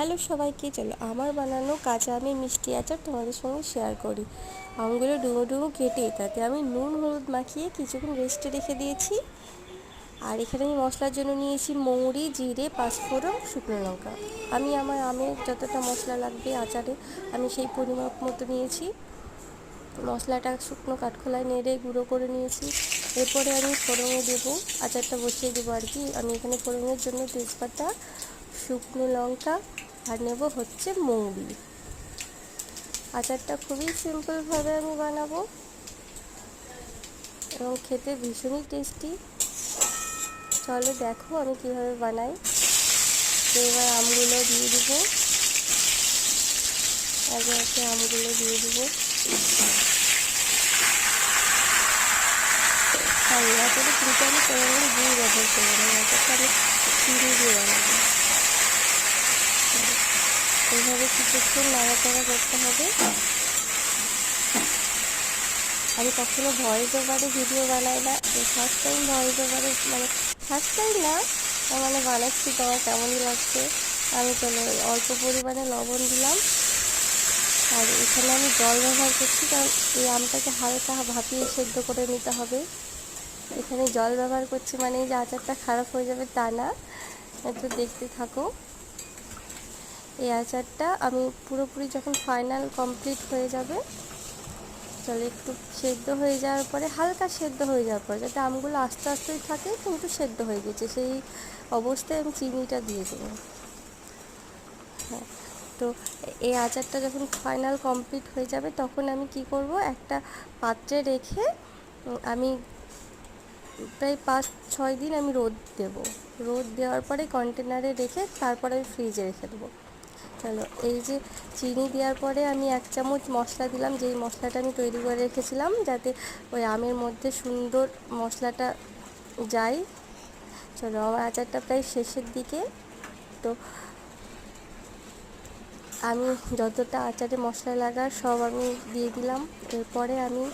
Hello সবাইকে, চলো আমার বানানো কাঁচা আমের মিষ্টি আচার তোমাদের সঙ্গে শেয়ার করি। আমগুলো ডুমো ডুমো কেটে তাতে আমি নুন, হলুদ মাখিয়ে কিছুক্ষণ রেস্টে রেখে দিয়েছি। আর এখানে আমি মশলার জন্য নিয়েছি মৌরি, জিরে, পাঁচফোড়ন, শুকনো লঙ্কা। আমি আমার আমের যতটা মশলা লাগবে আচারে, আমি সেই পরিমাপ মতো নিয়েছি। মশলাটা শুকনো কাঠখোলায় নেড়ে গুঁড়ো করে নিয়েছি। এরপরে আমি ফোড়নে দেবো, আচারটা বসিয়ে দেবো আর কি। আমি এখানে ফোড়নের জন্য তেজপাতা, শুকনো লঙ্কা আর নেব হচ্ছে মৌরি আচারটা খুবই সিম্পলভাবে আমি বানাবো। এবং খেতে ভীষণই টেস্টি। চলো দেখো আমি কীভাবে বানাই। তো এবার আমগুলো দিয়ে দেবো। আগে একে আমগুলো দিয়ে দেবো। আর আচারে কিন্তু আমি কোনো গুঁড়ো ব্যবহার করব না আমি চিনি দিয়ে বানাবো। কিছুক্ষণ নাড়াচাড়া করতে হবে। আমি কখনো ভয়েস ওভারে ভিডিও বানাই না। ফার্স্ট টাইম ভয়েস ওভারে মানে ফার্স্ট টাইম না মানে বানাচ্ছি তোমার কেমনই লাগছে। আমি চলো অল্প পরিমাণে লবণ দিলাম। আর এখানে আমি জল ব্যবহার করছি, কারণ এই আমটাকে হালকা ভাপিয়ে সেদ্ধ করে নিতে হবে। এখানে জল ব্যবহার করছি মানে এই যে আচারটা খারাপ হয়ে যাবে তা না। একটু দেখতে থাকো। এই আচারটা আমি পুরোপুরি যখন ফাইনাল কমপ্লিট হয়ে যাবে চলে একটু সেদ্ধ হয়ে যাওয়ার পরে হালকা সেদ্ধ হয়ে যাওয়ার পরে, যাতে আমগুলো আস্তে আস্তেই থাকে, কিন্তু সেদ্ধ হয়ে গেছে। সেই অবস্থায় আমি চিনিটা দিয়ে দেবো। হ্যাঁ তো এই আচারটা যখন ফাইনাল কমপ্লিট হয়ে যাবে, তখন আমি কি করব? একটা পাত্রে রেখে আমি প্রায় পাঁচ, ছয় দিন আমি রোদ দেব। রোদ দেওয়ার পরে কন্টেনারে রেখে তারপরে আমি ফ্রিজে রেখে দেবো। চলো এই যে চিনি দেওয়ার পরে আমি এক চামচ মশলা দিলাম, যেই মশলাটা আমি তৈরি করে রেখেছিলাম, যাতে ওই আমের মধ্যে সুন্দর মশলাটা যায়। চলো, আমার আচারটা প্রায় শেষের দিকে। তো আমি যতটা আচারে মশলা লাগার সব আমি দিয়ে দিলাম। এরপরে আমি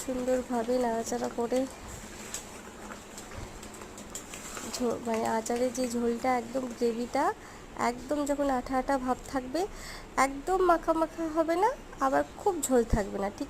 সুন্দরভাবে নাড়াচাড়া করে মানে আচারের যে ঝোলটা, একদম গ্রেভিটা একদম যখন আঠা আঠা ভাব থাকবে, একদম মাখা মাখা হবে না, আবার খুব ঝোল থাকবে না, ঠিক